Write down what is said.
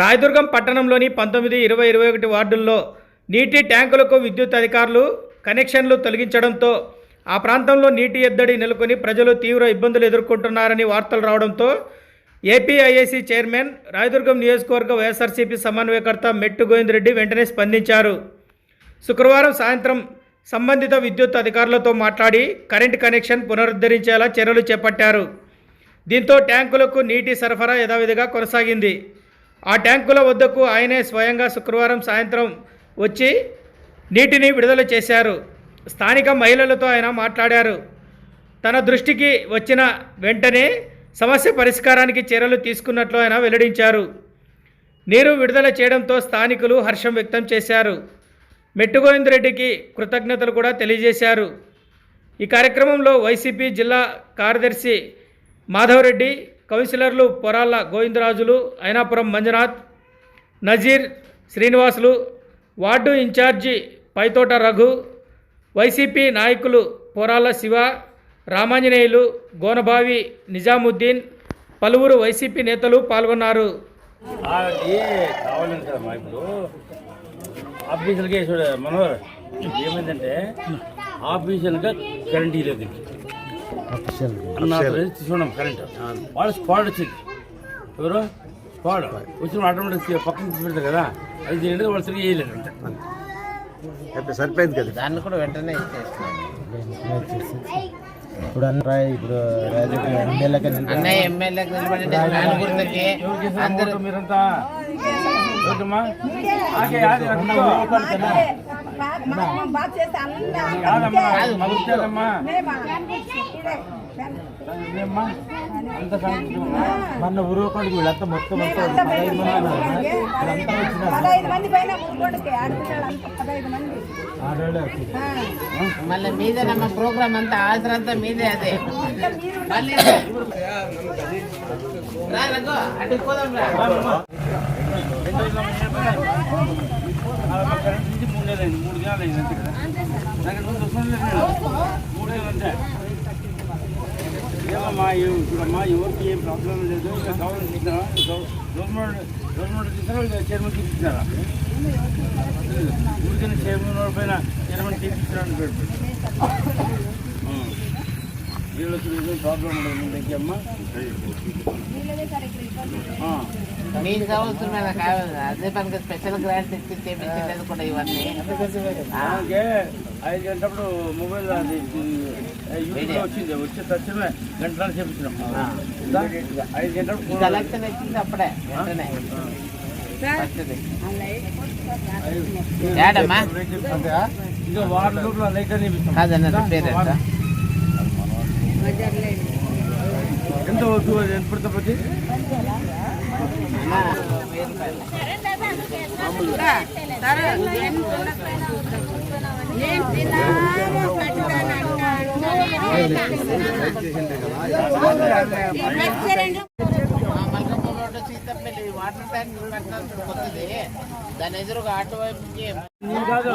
రాయదుర్గం పట్టణంలోని పంతొమ్మిది ఇరవై ఇరవై ఒకటి వార్డుల్లో నీటి ట్యాంకులకు విద్యుత్ అధికారులు కనెక్షన్లు తొలగించడంతో ఆ ప్రాంతంలో నీటి ఎద్దడి నెలకొని ప్రజలు తీవ్ర ఇబ్బందులు ఎదుర్కొంటున్నారని వార్తలు రావడంతో ఏపీఐఏసీ చైర్మన్ రాయదుర్గం నియోజకవర్గ వైఎస్ఆర్సీపీ సమన్వయకర్త మెట్టు గోవిందరెడ్డి వెంటనే స్పందించారు. శుక్రవారం సాయంత్రం సంబంధిత విద్యుత్ అధికారులతో మాట్లాడి కరెంటు కనెక్షన్ పునరుద్ధరించేలా చర్యలు చేపట్టారు. దీంతో ట్యాంకులకు నీటి సరఫరా యథావిధిగా కొనసాగింది. ఆ ట్యాంకుల వద్దకు ఆయనే స్వయంగా శుక్రవారం సాయంత్రం వచ్చి నీటిని విడుదల చేశారు. స్థానిక మహిళలతో ఆయన మాట్లాడారు. తన దృష్టికి వచ్చిన వెంటనే సమస్య పరిష్కారానికి చర్యలు తీసుకున్నట్లు ఆయన వెల్లడించారు. నీరు విడుదల చేయడంతో స్థానికులు హర్షం వ్యక్తం చేశారు. మెట్టుగోవిందరెడ్డికి కృతజ్ఞతలు కూడా తెలియజేశారు. ఈ కార్యక్రమంలో వైసీపీ జిల్లా కార్యదర్శి మాధవరెడ్డి కౌన్సిలర్లు Poralla Govindarajulu Ainapuram Manjunath Nazeer Srinivasulu ward in charge Paithota Raghu YCP నాయకులు పొరాల శివ రామాంజనేయులు గోనబావి నిజాముద్దీన్ పలువురు వైసీపీ నేతలు పాల్గొన్నారు. ఆఫీసులకే మనోహర్ ఏమైందంటే ఆఫీసులుగా కరెంట్ ఇవ్వలేదు తీసుకున్నాం కరెంట్ వాళ్ళు స్పాడ్ వచ్చింది ఎవరు? స్పాడ్ వచ్చిన ఆటోమేటిక్ పక్కన తీసి పెడతారు కదా అది తిరిగి వాళ్ళు తిరిగి వేయలేదు అంతే. సరిపోయింది కదా. దాన్ని కూడా వెంటనే ఇప్పుడు అన్న రాయ్ ఇప్పుడు రాజకీయ ఎమ్మెల్యేగా అన్నయ్య ఎమ్మెల్యేకి నిలబడి గుర్తుకి అందరూ మీరంతా? ఓకేమ్మా మన ఊరుకోండి వీళ్ళంతా మొత్తం మొత్తం పదహైదు మంది పైన ఊరుకోండికి పదహైదు మంది మళ్ళీ మీదే నమ్మ ప్రోగ్రామ్ అంతా ఆసరా అంతా మీదే అదే మళ్ళీ అటు పోదాం రా మూడు నెలలు అయింది అంతే కదా? నాకు ముందు వస్తుంది మూడు నెలలు అంతే. ఏమమ్మా ఇప్పుడమ్మా ఎవరికి ఏం ప్రాబ్లం లేదు. ఇంకా గవర్నమెంట్ చూసినారా గవర్నమెంట్ గవర్నమెంట్ తీసినారా చైర్మన్ తీసుకున్నారా ఊరికైనా చైర్మన్ పైన చైర్మన్ తీసుకున్నారని పెట్టి వీళ్ళకి ఏం ప్రాబ్లం ఉండదు ముందు కావాల్సిన కావాలి. అదే పనికి స్పెషల్ గ్రాంట్ ఇచ్చి చేపించలేదు కూడా ఇవన్నీ. ఐదు గంటప్పుడు మొబైల్ అది వచ్చింది. వచ్చే తక్షణమే గంటలు చేపించినాం. ఐదు గంటప్పుడు కలెక్షన్ ఇచ్చింది అప్పుడే వెంటనే. ఇంకా వారం లోపల లైట్ అని పేరు ఎంత? వద్దు అది ఎంత పడితే పట్టి అమ్మా, వెయ్యి రూపాయలు. మా Malkapur road Seethapalli water tank కొత్తది దాని ఎదురుగా వైపుకి కాదు